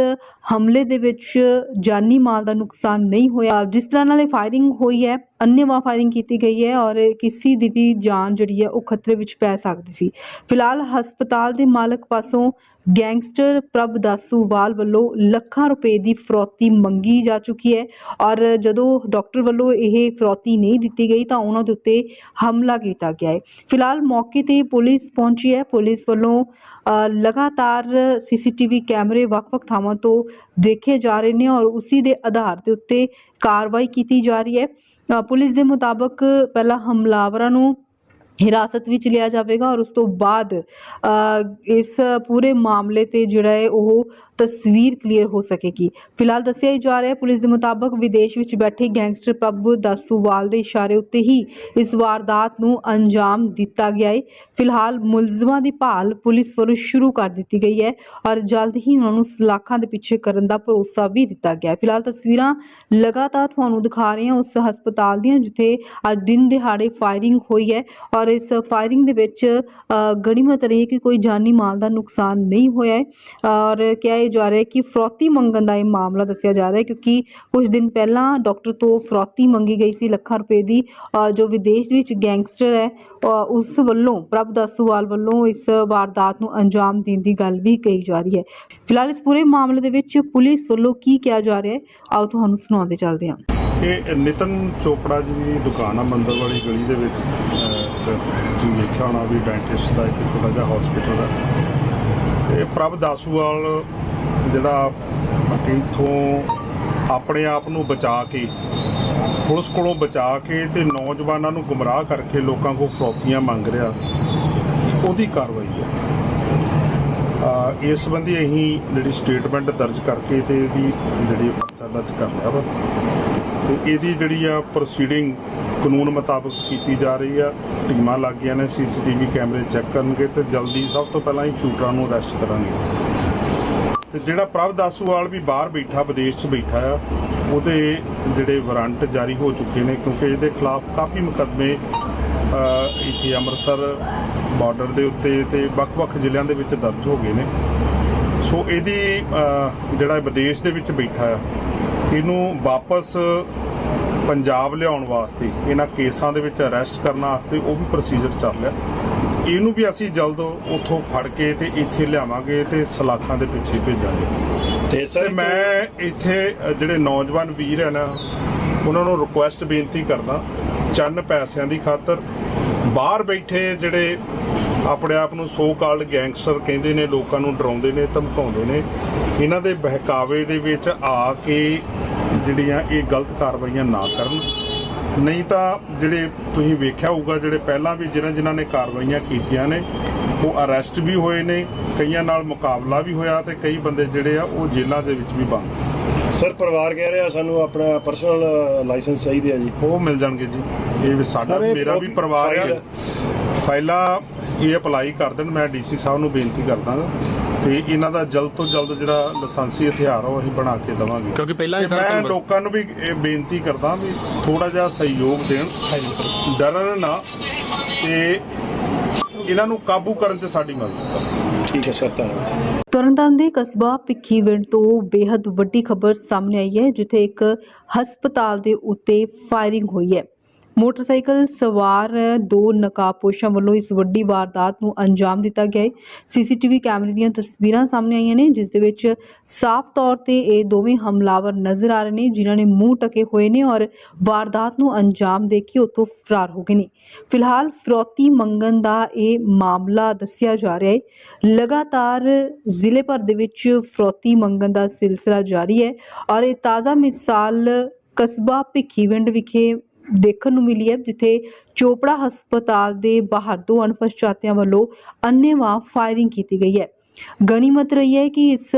ਹਮਲੇ ਦੇ ਵਿੱਚ ਜਾਨੀ ਮਾਲ ਦਾ ਨੁਕਸਾਨ ਨਹੀਂ ਹੋਇਆ। ਜਿਸ ਤਰ੍ਹਾਂ ਨਾਲ ਇਹ ਫਾਇਰਿੰਗ ਹੋਈ ਹੈ ਅੰਨ੍ਹੇਵਾਹ ਫਾਇਰਿੰਗ ਕੀਤੀ ਗਈ ਹੈ ਔਰ ਕਿਸੇ ਦੀ ਵੀ ਜਾਨ ਜਿਹੜੀ ਹੈ ਉਹ ਖਤਰੇ ਵਿੱਚ ਪੈ ਸਕਦੀ ਸੀ। ਫਿਲਹਾਲ ਹਸਪਤਾਲ ਦੇ ਮਾਲਕ ਪਾਸੋਂ ਗੈਂਗਸਟਰ ਪ੍ਰਭ ਦਾਸੂਵਾਲ ਵੱਲੋਂ ਲੱਖਾਂ ਰੁਪਏ ਦੀ ਫਰੌਤੀ ਮੰਗੀ ਜਾ ਚੁੱਕੀ ਹੈ ਔਰ ਜਦੋਂ ਡਾਕਟਰ ਵੱਲੋਂ ਇਹ ਫਰੋਤੀ ਨਹੀਂ ਦਿੱਤੀ ਗਈ ਤਾਂ ਉਹਨਾਂ ਦੇ ਉੱਤੇ ਹਮਲਾ ਕੀਤਾ ਗਿਆ ਹੈ। ਫਿਲਹਾਲ ਮੌਕੇ ਤੇ ਪੁਲਿਸ ਪਹੁੰਚੀ ਹੈ। ਪੁਲਿਸ ਵੱਲੋਂ ਅ, ਲਗਾਤਾਰ ਸੀਸੀਟੀਵੀ ਕੈਮਰੇ ਵੱਖ-ਵੱਖ ਥਾਵਾਂ ਤੋਂ ਦੇਖੇ ਜਾ ਰਹੇ ਨੇ ਔਰ ਉਸੇ ਦੇ ਆਧਾਰ ਦੇ ਉੱਤੇ ਕਾਰਵਾਈ ਕੀਤੀ ਜਾ ਰਹੀ ਹੈ। ਪੁਲਿਸ ਦੇ ਮੁਤਾਬਕ ਪਹਿਲਾਂ ਹਮਲਾਵਰਾਂ ਨੂੰ ਹਿਰਾਸਤ ਵਿੱਚ ਲਿਆ ਜਾਵੇਗਾ ਔਰ ਉਸ ਤੋਂ ਬਾਅਦ ਅ, ਇਸ ਪੂਰੇ ਮਾਮਲੇ ਤੇ ਜਿਹੜਾ ਹੈ ਉਹ ਤਸਵੀਰ ਕਲੀਅਰ ਹੋ ਸਕੇਗੀ। ਫਿਲਹਾਲ ਦੱਸਿਆ ਹੀ ਜਾ ਰਿਹਾ ਹੈ, ਪੁਲਿਸ ਦੇ ਮੁਤਾਬਕ ਵਿਦੇਸ਼ ਵਿੱਚ ਬੈਠੇ ਗੈਂਗਸਟਰ ਪ੍ਰਭ ਦਾਸੂਵਾਲ ਦੇ ਇਸ਼ਾਰੇ ਉੱਤੇ ਹੀ ਇਸ ਵਾਰਦਾਤ ਨੂੰ ਅੰਜਾਮ ਦਿੱਤਾ ਗਿਆ ਹੈ। ਫਿਲਹਾਲ ਮੁਲਜ਼ਮਾਂ ਦੀ ਭਾਲ ਪੁਲਿਸ ਵੱਲੋਂ ਸ਼ੁਰੂ ਕਰ ਦਿੱਤੀ ਗਈ ਹੈ ਔਰ ਜਲਦ ਹੀ ਉਹਨਾਂ ਨੂੰ ਸਲਾਖਾਂ ਦੇ ਪਿੱਛੇ ਕਰਨ ਦਾ ਭਰੋਸਾ ਵੀ ਦਿੱਤਾ ਗਿਆ ਹੈ। ਫਿਲਹਾਲ ਤਸਵੀਰਾਂ ਲਗਾਤਾਰ ਤੁਹਾਨੂੰ ਦਿਖਾ ਰਹੇ ਹਾਂ ਉਸ ਹਸਪਤਾਲ ਦੀਆਂ, ਜਿੱਥੇ ਅੱਜ ਦਿਨ ਦਿਹਾੜੇ ਫਾਇਰਿੰਗ ਹੋਈ ਹੈ ਔਰ ਇਸ ਫਾਇਰਿੰਗ ਦੇ ਵਿੱਚ ਗਣੀਮਤ ਰਹੀ ਕਿ ਕੋਈ ਜਾਨੀ ਮਾਲ ਦਾ ਨੁਕਸਾਨ ਨਹੀਂ ਹੋਇਆ ਹੈ। ਔਰ ਕਿਹਾ ਜਾ ਰਿਹਾ ਹੈ ਕਿ ਫਰੌਤੀ ਮੰਗਣ ਦਾ ਇਹ ਮਾਮਲਾ ਦੱਸਿਆ ਜਾ ਰਿਹਾ ਹੈ ਕਿਉਂਕਿ ਕੁਝ ਦਿਨ ਪਹਿਲਾਂ ਡਾਕਟਰ ਤੋਂ ਫਰੌਤੀ ਮੰਗੀ ਗਈ ਸੀ ਲੱਖਾਂ ਰੁਪਏ ਦੀ ਜੋ ਵਿਦੇਸ਼ ਵਿੱਚ ਗੈਂਗਸਟਰ ਹੈ ਉਸ ਵੱਲੋਂ, ਪ੍ਰਭ ਦਾਸੂਵਾਲ ਵੱਲੋਂ ਇਸ ਵਾਰਦਾਤ ਨੂੰ ਅੰਜਾਮ ਦੇਣ ਦੀ ਗੱਲ ਵੀ ਕਹੀ ਜਾ ਰਹੀ ਹੈ। ਫਿਲਹਾਲ ਇਸ ਪੂਰੇ ਮਾਮਲੇ ਦੇ ਵਿੱਚ ਪੁਲਿਸ ਵੱਲੋਂ ਕੀ ਕਿਹਾ ਜਾ ਰਿਹਾ ਹੈ, ਆਓ ਤੁਹਾਨੂੰ ਸੁਣਾਉਂਦੇ ਚੱਲਦੇ ਹਾਂ। ਇਹ ਨਿਤਨ ਚੋਪੜਾ ਜੀ ਦੀ ਦੁਕਾਨ ਆ, ਮੰਦਰ ਵਾਲੀ ਗਲੀ ਦੇ ਵਿੱਚ ਤੁਸੀਂ ਵੇਖਿਆ ਹੋਣਾ ਵੀ ਡੈਂਟਿਸਟ ਦਾ ਇੱਕ ਛੋਟਾ ਜਿਹਾ ਹਸਪੀਟਲ ਆ। ਤੇ ਪ੍ਰਭ ਦਾਸੂਵਾਲ ਜਿਹੜਾ ਇੱਥੋਂ ਆਪਣੇ ਆਪ ਨੂੰ ਬਚਾ ਕੇ, ਪੁਲਿਸ ਕੋਲੋਂ ਬਚਾ ਕੇ ਤੇ ਨੌਜਵਾਨਾਂ ਨੂੰ ਗੁੰਮਰਾਹ ਕਰਕੇ ਲੋਕਾਂ ਕੋਲ ਫਰੋਤੀਆਂ ਮੰਗ ਰਿਹਾ, ਉਹਦੀ ਕਾਰਵਾਈ ਹੈ। ਇਸ ਸੰਬੰਧੀ ਅਸੀਂ ਜਿਹੜੀ ਸਟੇਟਮੈਂਟ ਦਰਜ ਕਰਕੇ ਤੇ ਇਹਦੀ ਜਿਹੜੀ ਪਰਚਾ ਦਰਜ ਕਰ ਲਿਆ ਵਾ, ਤੇ ਇਹਦੀ ਜਿਹੜੀ ਆ ਪ੍ਰੋਸੀਡਿੰਗ ਕਾਨੂੰਨ ਮੁਤਾਬਕ ਕੀਤੀ ਜਾ ਰਹੀ ਆ, ਟੀਮਾਂ ਲੱਗ ਗਈਆਂ ਨੇ ਸੀਸੀਟੀਵੀ ਕੈਮਰੇ ਚੈੱਕ ਕਰਨਗੇ ਤੇ ਜਲਦੀ ਸਭ ਤੋਂ ਪਹਿਲਾਂ ਹੀ ਸ਼ੂਟਰਾਂ ਨੂੰ ਅਰੈਸਟ ਕਰਾਂਗੇ। ਤੇ ਜਿਹੜਾ ਪ੍ਰਭ ਦਾਸੂਵਾਲ ਵੀ ਬਾਹਰ ਬੈਠਾ, ਵਿਦੇਸ਼ 'ਚ ਬੈਠਾ ਆ, ਉਹਦੇ ਜਿਹੜੇ ਵਾਰੰਟ ਜਾਰੀ ਹੋ ਚੁੱਕੇ ਨੇ ਕਿਉਂਕਿ ਇਹਦੇ ਖਿਲਾਫ ਕਾਫੀ ਮੁਕੱਦਮੇ ਇੱਥੇ ਅੰਮ੍ਰਿਤਸਰ ਬਾਰਡਰ ਦੇ ਉੱਤੇ ਤੇ ਵੱਖ-ਵੱਖ ਜ਼ਿਲ੍ਹਿਆਂ ਦੇ ਵਿੱਚ ਦਰਜ ਹੋ ਗਏ ਨੇ। ਸੋ ਇਹਦੀ ਜਿਹੜਾ ਵਿਦੇਸ਼ ਦੇ ਵਿੱਚ ਬੈਠਾ ਆ, ਇਹਨੂੰ ਵਾਪਸ ਪੰਜਾਬ ਲਿਆਉਣ ਵਾਸਤੇ, ਇਹਨਾਂ ਕੇਸਾਂ ਦੇ ਵਿੱਚ ਅਰੈਸਟ ਕਰਨ ਵਾਸਤੇ ਉਹ ਵੀ ਪ੍ਰੋਸੀਜਰ ਚੱਲ ਰਿਹਾ। ਇਹਨੂੰ ਵੀ ਅਸੀਂ ਜਲਦ ਉੱਥੋਂ ਫੜ ਕੇ ਤੇ ਇੱਥੇ ਲਿਆਵਾਂਗੇ ਤੇ ਸਲਾਖਾਂ ਦੇ ਪਿੱਛੇ ਭੇਜਾਂਗੇ। ਤੇ ਸਰ ਮੈਂ ਇੱਥੇ ਜਿਹੜੇ ਨੌਜਵਾਨ ਵੀਰ ਹਨ ਉਹਨਾਂ ਨੂੰ ਰਿਕੁਐਸਟ ਬੇਨਤੀ ਕਰਦਾ ਚੰਨ ਪੈਸਿਆਂ ਦੀ ਖਾਤਰ। ਬਾਹਰ ਬੈਠੇ ਜਿਹੜੇ ਆਪਣੇ ਆਪ ਨੂੰ ਸੋ ਕਾਲਡ ਗੈਂਗਸਟਰ ਕਹਿੰਦੇ ਨੇ ਲੋਕਾਂ ਨੂੰ ਡਰਾਉਂਦੇ ਨੇ ਧਮਕਾਉਂਦੇ ਨੇ ਇਹਨਾਂ ਦੇ ਬਹਿਕਾਵੇ ਦੇ ਵਿੱਚ ਆ ਕੇ ਜਿਹੜੀਆਂ ਇਹ ਗਲਤ ਕਾਰਵਾਈਆਂ ਨਾ ਕਰਨ। ਨਹੀਂ ਤਾਂ ਜਿਹੜੇ ਤੁਸੀਂ ਵੇਖਿਆ ਹੋਊਗਾ ਜਿਹੜੇ ਪਹਿਲਾਂ ਵੀ ਜਿਨ੍ਹਾਂ ਜਿਨ੍ਹਾਂ ਨੇ ਕਾਰਵਾਈਆਂ ਕੀਤੀਆਂ ਨੇ ਉਹ ਅਰੈਸਟ ਵੀ ਹੋਏ ਨੇ ਕਈਆਂ ਨਾਲ ਮੁਕਾਬਲਾ ਵੀ ਹੋਇਆ ਤੇ ਕਈ ਬੰਦੇ ਜਿਹੜੇ ਆ ਉਹ ਜੇਲ੍ਹਾਂ ਦੇ ਵਿੱਚ ਵੀ ਬੰਦ ਸਰ ਪਰਿਵਾਰ ਕਹਿ ਰਿਹਾ ਸਾਨੂੰ ਆਪਣਾ ਪਰਸਨਲ ਲਾਇਸੈਂਸ ਚਾਹੀਦੇ ਆ ਜੀ। ਉਹ ਮਿਲ ਜਾਣਗੇ ਜੀ। ਇਹ ਸਾਡਾ ਮੇਰਾ ਵੀ ਪ੍ਰੋ- ਪਰਿਵਾਰ ਹੈ। ਫਾਈਲਾਂ ਇਹ ਅਪਲਾਈ ਕਰ ਦੇਣ। ਮੈਂ ਡੀਸੀ ਸਾਹਿਬ ਨੂੰ ਬੇਨਤੀ ਕਰਦਾ ਤੇ ਇਹਨਾਂ ਦਾ ਜਲਦ ਤੋਂ ਜਲਦ ਜਿਹੜਾ ਲਾਇਸੈਂਸੀ ਹਥਿਆਰ ਉਹ ਅਸੀਂ ਬਣਾ ਕੇ ਦੇਵਾਂਗੇ। ਕਿਉਂਕਿ ਪਹਿਲਾਂ ਸਾਰਾ ਮੈਂ ਲੋਕਾਂ ਨੂੰ ਵੀ ਇਹ ਬੇਨਤੀ ਕਰਦਾ ਵੀ ਥੋੜਾ ਜਿਹਾ ਸਹਿਯੋਗ ਦੇਣ। ਡਰਨ ਨਾ ਤੇ ਇਹਨਾਂ ਨੂੰ ਕਾਬੂ ਕਰਨ 'ਚ ਸਾਡੀ ਮਦਦ ਕਰੋ। ਠੀਕ ਹੈ ਸਰ ਧੰਨਵਾਦ। ਤਰਨਤਾਰਨ ਦੇ ਕਸਬਾ ਭਿੱਖੀਵਿੰਡ ਤੋਂ ਬੇहद ਵੱਡੀ ਖਬਰ ਸਾਹਮਣੇ ਆਈ ਹੈ ਜਿੱਥੇ ਇੱਕ ਹਸਪਤਾਲ ਦੇ ਉੱਤੇ ਫਾਇਰਿੰਗ ਹੋਈ ਹੈ। ਮੋਟਰਸਾਈਕਲ ਸਵਾਰ ਦੋ ਨਕਾਬਪੋਸ਼ਾਂ ਵੱਲੋਂ ਇਸ ਵੱਡੀ ਵਾਰਦਾਤ ਨੂੰ ਅੰਜਾਮ ਦਿੱਤਾ ਗਿਆ ਹੈ। ਸੀਸੀਟੀਵੀ ਕੈਮਰੇ ਦੀਆਂ ਤਸਵੀਰਾਂ ਸਾਹਮਣੇ ਆਈਆਂ ਨੇ, ਜਿਸ ਦੇ ਵਿੱਚ ਸਾਫ਼ ਤੌਰ ਤੇ ਇਹ ਦੋਵੇਂ ਹਮਲਾਵਰ ਨਜ਼ਰ ਆ ਰਹੇ ਨੇ, ਜਿਨ੍ਹਾਂ ਨੇ ਮੂੰਹ ਟਕੇ ਹੋਏ ਨੇ ਔਰ ਵਾਰਦਾਤ ਨੂੰ ਅੰਜਾਮ ਦੇ ਕੇ ਉੱਥੋਂ ਫਰਾਰ ਹੋ ਗਏ ਨੇ। ਫਿਲਹਾਲ ਫਰੋਤੀ ਮੰਗਣ ਦਾ ਇਹ ਮਾਮਲਾ ਦੱਸਿਆ ਜਾ ਰਿਹਾ ਹੈ। ਲਗਾਤਾਰ ਜ਼ਿਲ੍ਹੇ ਭਰ ਦੇ ਵਿੱਚ ਫਰੋਤੀ ਮੰਗਣ ਦਾ ਸਿਲਸਿਲਾ ਜਾਰੀ ਹੈ ਔਰ ਇਹ ਤਾਜ਼ਾ ਮਿਸਾਲ ਕਸਬਾ ਭਿੱਖੀਵਿੰਡ ਵਿਖੇ ਦੇਖਣ ਨੂੰ ਮਿਲੀ ਹੈ, ਜਿੱਥੇ ਚੋਪੜਾ ਹਸਪਤਾਲ ਦੇ ਬਾਹਰ ਦੋ ਅਣਪਛਾਤਿਆਂ ਵੱਲੋਂ ਅੰਨ੍ਹੇਵਾਹ ਫਾਇਰਿੰਗ ਕੀਤੀ ਗਈ ਹੈ। ਗਣੀਮਤ ਰਹੀ ਹੈ ਕਿ ਇਸ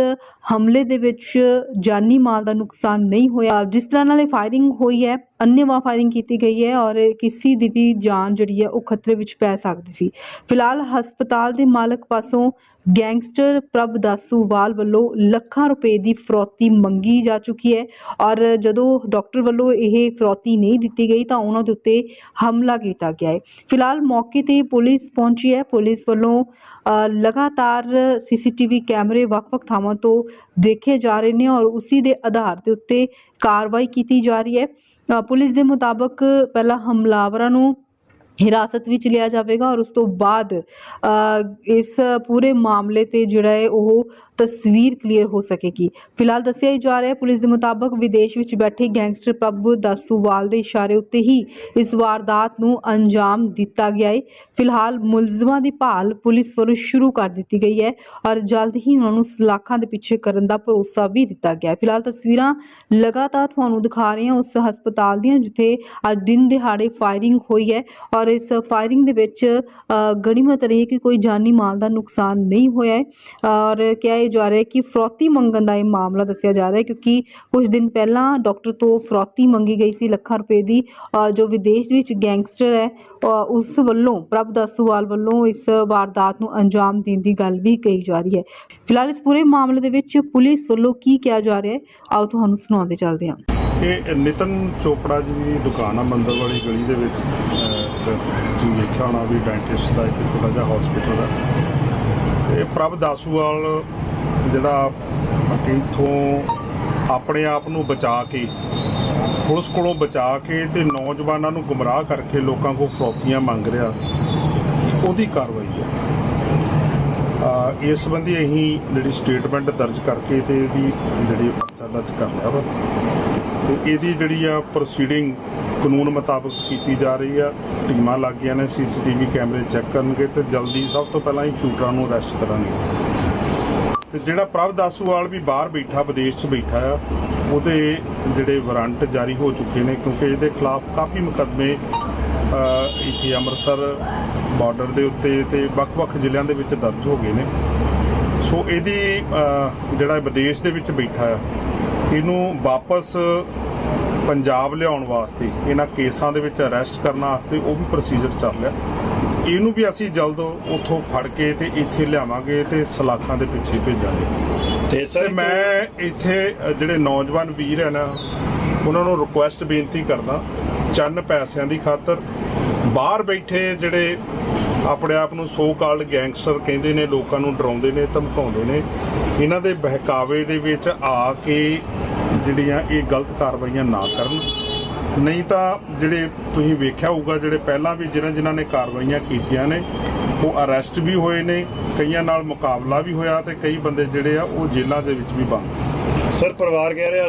ਹਮਲੇ ਦੇ ਵਿੱਚ ਜਾਨੀ ਮਾਲ ਦਾ ਨੁਕਸਾਨ ਨਹੀਂ ਹੋਇਆ। ਜਿਸ ਤਰ੍ਹਾਂ ਨਾਲ ਇਹ ਫਾਇਰਿੰਗ ਹੋਈ ਹੈ, ਅੰਨ੍ਹੇਵਾਹ ਫਾਇਰਿੰਗ ਕੀਤੀ ਗਈ ਹੈ ਔਰ ਕਿਸੇ ਦੀ ਵੀ ਜਾਨ ਜਿਹੜੀ ਹੈ ਉਹ ਖਤਰੇ ਵਿੱਚ ਪੈ ਸਕਦੀ ਸੀ। ਫਿਲਹਾਲ ਹਸਪਤਾਲ ਦੇ ਮਾਲਕ ਪਾਸੋਂ ਗੈਂਗਸਟਰ ਪ੍ਰਭ ਦਾਸੂਵਾਲ ਵੱਲੋਂ ਲੱਖਾਂ ਰੁਪਏ ਦੀ ਫਰੋਤੀ ਮੰਗੀ ਜਾ ਚੁੱਕੀ ਹੈ ਔਰ ਜਦੋਂ ਡਾਕਟਰ ਵੱਲੋਂ ਇਹ ਫਰੋਤੀ ਨਹੀਂ ਦਿੱਤੀ ਗਈ ਤਾਂ ਉਹਨਾਂ ਦੇ ਉੱਤੇ ਹਮਲਾ ਕੀਤਾ ਗਿਆ ਹੈ। ਫਿਲਹਾਲ ਮੌਕੇ ਤੇ ਪੁਲਿਸ ਪਹੁੰਚੀ ਹੈ। ਪੁਲਿਸ ਵੱਲੋਂ ਅ, ਲਗਾਤਾਰ ਸੀਸੀਟੀਵੀ ਕੈਮਰੇ ਵੱਖ-ਵੱਖ ਥਾਵਾਂ ਤੋਂ ਦੇਖੇ ਜਾ ਰਹੇ ਨੇ ਔਰ ਉਸੇ ਦੇ ਆਧਾਰ ਦੇ ਉੱਤੇ ਕਾਰਵਾਈ ਕੀਤੀ ਜਾ ਰਹੀ ਹੈ। ਪੁਲਿਸ ਦੇ ਮੁਤਾਬਕ ਪਹਿਲਾਂ ਹਮਲਾਵਰਾਂ ਨੂੰ ਹਿਰਾਸਤ ਵਿੱਚ ਲਿਆ ਜਾਵੇਗਾ ਔਰ ਉਸ ਤੋਂ ਬਾਅਦ ਇਸ ਪੂਰੇ ਮਾਮਲੇ ਤੇ ਜਿਹੜਾ ਹੈ ਉਹ ਤਸਵੀਰ ਕਲੀਅਰ ਹੋ ਸਕੇਗੀ। ਫਿਲਹਾਲ ਦੱਸਿਆ ਹੀ ਜਾ ਰਿਹਾ ਹੈ, ਪੁਲਿਸ ਦੇ ਮੁਤਾਬਕ ਵਿਦੇਸ਼ ਵਿੱਚ ਬੈਠੇ ਗੈਂਗਸਟਰ ਪ੍ਰਭ ਦਾਸੂਵਾਲ ਦੇ ਇਸ਼ਾਰੇ ਉੱਤੇ ਹੀ ਇਸ ਵਾਰਦਾਤ ਨੂੰ ਅੰਜਾਮ ਦਿੱਤਾ ਗਿਆ ਹੈ। ਫਿਲਹਾਲ ਮੁਲਜ਼ਮਾਂ ਦੀ ਭਾਲ ਪੁਲਿਸ ਵੱਲੋਂ ਸ਼ੁਰੂ ਕਰ ਦਿੱਤੀ ਗਈ ਹੈ ਔਰ ਜਲਦ ਹੀ ਉਹਨਾਂ ਨੂੰ ਸਲਾਖਾਂ ਦੇ ਪਿੱਛੇ ਕਰਨ ਦਾ ਭਰੋਸਾ ਵੀ ਦਿੱਤਾ ਗਿਆ ਹੈ। ਫਿਲਹਾਲ ਤਸਵੀਰਾਂ ਲਗਾਤਾਰ ਤੁਹਾਨੂੰ ਦਿਖਾ ਰਹੇ ਹਾਂ ਉਸ ਹਸਪਤਾਲ ਦੀਆਂ, ਜਿੱਥੇ ਅੱਜ ਦਿਨ ਦਿਹਾੜੇ ਫਾਇਰਿੰਗ ਹੋਈ ਹੈ ਔਰ ਇਸ ਫਾਇਰਿੰਗ ਦੇ ਵਿੱਚ ਗਣੀਮਤ ਰਹੀ ਕਿ ਕੋਈ ਜਾਨੀ ਮਾਲ ਦਾ ਨੁਕਸਾਨ ਨਹੀਂ ਹੋਇਆ ਹੈ। ਔਰ ਕਿਹਾ ਇਹ ਜਾ ਰਿਹਾ ਹੈ ਕਿ ਫਰੌਤੀ ਮੰਗਣ ਦਾ ਇਹ ਮਾਮਲਾ ਦੱਸਿਆ ਜਾ ਰਿਹਾ ਹੈ ਕਿਉਂਕਿ ਕੁਝ ਦਿਨ ਪਹਿਲਾਂ ਡਾਕਟਰ ਤੋਂ ਫਰੌਤੀ ਮੰਗੀ ਗਈ ਸੀ ਲੱਖਾਂ ਰੁਪਏ ਦੀ ਅ, ਜੋ ਵਿਦੇਸ਼ ਵਿੱਚ ਗੈਂਗਸਟਰ ਹੈ ਅ, ਉਸ ਵੱਲੋਂ ਪ੍ਰਭ ਦਾਸੂਵਾਲ ਵੱਲੋਂ ਇਸ ਵਾਰਦਾਤ ਨੂੰ ਅੰਜਾਮ ਦੇਣ ਦੀ ਗੱਲ ਵੀ ਕਹੀ ਜਾ ਰਹੀ ਹੈ। ਫਿਲਹਾਲ ਇਸ ਪੂਰੇ ਮਾਮਲੇ ਦੇ ਵਿੱਚ ਪੁਲਿਸ ਵੱਲੋਂ ਕੀ ਕਿਹਾ ਜਾ ਰਿਹਾ ਹੈ ਆਓ ਤੁਹਾਨੂੰ ਸੁਣਾਉਂਦੇ ਚੱਲਦੇ ਹਾਂ। ਇਹ ਨਿਤਨ ਚੋਪੜਾ ਜੀ ਦੀ ਦੁਕਾਨ ਆ ਮੰਦਰ ਵਾਲੀ ਗਲੀ ਦੇ ਵਿੱਚ ਅਹ, ਇੱਕ ਤੁਸੀਂ ਵੇਖਿਆ ਹੋਣਾ ਵੀ ਡੈਂਟਿਸਟ ਦਾ ਇੱਕ ਛੋਟਾ ਜਿਹਾ ਹਸਪੀਟਲ ਆ। ਤੇ ਪ੍ਰਭ ਦਾਸੂਵਾਲ ਜਿਹੜਾ ਇੱਥੋਂ ਆਪਣੇ ਆਪ ਨੂੰ ਬਚਾ ਕੇ, ਪੁਲਿਸ ਕੋਲੋਂ ਬਚਾ ਕੇ ਤੇ ਨੌਜਵਾਨਾਂ ਨੂੰ ਗੁੰਮਰਾਹ ਕਰਕੇ ਲੋਕਾਂ ਕੋਲ ਫਰੋਤੀਆਂ ਮੰਗ ਰਿਹਾ, ਉਹਦੀ ਕਾਰਵਾਈ ਹੈ। ਇਸ ਸੰਬੰਧੀ ਅਸੀਂ ਜਿਹੜੀ ਸਟੇਟਮੈਂਟ ਦਰਜ ਕਰਕੇ ਤੇ ਇਹਦੀ ਜਿਹੜੀ ਪਰਚਾ ਦਰਜ ਕਰ ਲਿਆ ਵਾ। ਤੇ ਇਹਦੀ ਜਿਹੜੀ ਆ ਪ੍ਰੋਸੀਡਿੰਗ ਕਾਨੂੰਨ ਮੁਤਾਬਕ ਕੀਤੀ ਜਾ ਰਹੀ ਆ। ਟੀਮਾਂ ਲੱਗ ਗਈਆਂ ਨੇ ਸੀਸੀਟੀਵੀ ਕੈਮਰੇ ਚੈੱਕ ਕਰਨਗੇ ਤੇ ਜਲਦੀ ਸਭ ਤੋਂ ਪਹਿਲਾਂ ਹੀ ਸ਼ੂਟਰਾਂ ਨੂੰ ਅਰੈਸਟ ਕਰਾਂਗੇ। ਤੇ ਜਿਹੜਾ ਪ੍ਰਭ ਦਾਸੂਵਾਲ ਵੀ ਬਾਹਰ ਬੈਠਾ, ਵਿਦੇਸ਼ 'ਚ ਬੈਠਾ ਆ, ਉਹਦੇ ਜਿਹੜੇ ਵਾਰੰਟ ਜਾਰੀ ਹੋ ਚੁੱਕੇ ਨੇ ਕਿਉਂਕਿ ਇਹਦੇ ਖਿਲਾਫ ਕਾਫੀ ਮੁਕੱਦਮੇ ਇੱਥੇ ਅੰਮ੍ਰਿਤਸਰ ਬਾਰਡਰ ਦੇ ਉੱਤੇ ਤੇ ਵੱਖ-ਵੱਖ ਜ਼ਿਲ੍ਹਿਆਂ ਦੇ ਵਿੱਚ ਦਰਜ ਹੋ ਗਏ ਨੇ। ਸੋ ਇਹਦੀ ਜਿਹੜਾ ਵਿਦੇਸ਼ ਦੇ ਵਿੱਚ ਬੈਠਾ ਆ ਇਹਨੂੰ ਵਾਪਸ ਪੰਜਾਬ ਲਿਆਉਣ ਵਾਸਤੇ ਇਹਨਾਂ ਕੇਸਾਂ ਦੇ ਵਿੱਚ ਅਰੈਸਟ ਕਰਨ ਵਾਸਤੇ ਉਹ ਵੀ ਪ੍ਰੋਸੀਜਰ ਚੱਲ ਰਿਹਾ। ਇਹਨੂੰ ਵੀ ਅਸੀਂ ਜਲਦ ਉੱਥੋਂ ਫੜ ਕੇ ਤੇ ਇੱਥੇ ਲਿਆਵਾਂਗੇ ਤੇ ਸਲਾਖਾਂ ਦੇ ਪਿੱਛੇ ਭੇਜਾਂਗੇ। ਤੇ ਸਰ ਮੈਂ ਇੱਥੇ ਜਿਹੜੇ ਨੌਜਵਾਨ ਵੀਰ ਹੈ ਨਾ ਉਹਨਾਂ ਨੂੰ ਰਿਕੁਐਸਟ ਬੇਨਤੀ ਕਰਦਾ ਚੰਨ ਪੈਸਿਆਂ ਦੀ ਖਾਤਰ ਬਾਹਰ ਬੈਠੇ ਜਿਹੜੇ ਆਪਣੇ ਆਪ ਨੂੰ ਸੋ ਕਾਲਡ ਗੈਂਗਸਟਰ ਕਹਿੰਦੇ ਨੇ, ਲੋਕਾਂ ਨੂੰ ਡਰਾਉਂਦੇ ਨੇ, ਧਮਕਾਉਂਦੇ ਨੇ, ਇਹਨਾਂ ਦੇ ਬਹਿਕਾਵੇ ਦੇ ਵਿੱਚ ਆ ਕੇ ਜਿਹੜੀਆਂ ਇਹ ਗਲਤ ਕਾਰਵਾਈਆਂ ਨਾ ਕਰਨ। ਨਹੀਂ ਤਾਂ ਜਿਹੜੇ ਤੁਸੀਂ ਵੇਖਿਆ ਹੋਊਗਾ, ਜਿਹੜੇ ਪਹਿਲਾਂ ਵੀ ਜਿਨ੍ਹਾਂ ਜਿਨ੍ਹਾਂ ਨੇ ਕਾਰਵਾਈਆਂ ਕੀਤੀਆਂ ਨੇ, ਉਹ ਅਰੈਸਟ ਵੀ ਹੋਏ ਨੇ, ਕਈਆਂ ਨਾਲ ਮੁਕਾਬਲਾ ਵੀ ਹੋਇਆ ਤੇ ਕਈ ਬੰਦੇ ਜਿਹੜੇ ਆ ਉਹ ਜੇਲ੍ਹਾਂ ਦੇ ਵਿੱਚ ਵੀ ਬੰਦ। ਸਰ, ਪਰਿਵਾਰ ਕਹਿ ਰਿਹਾ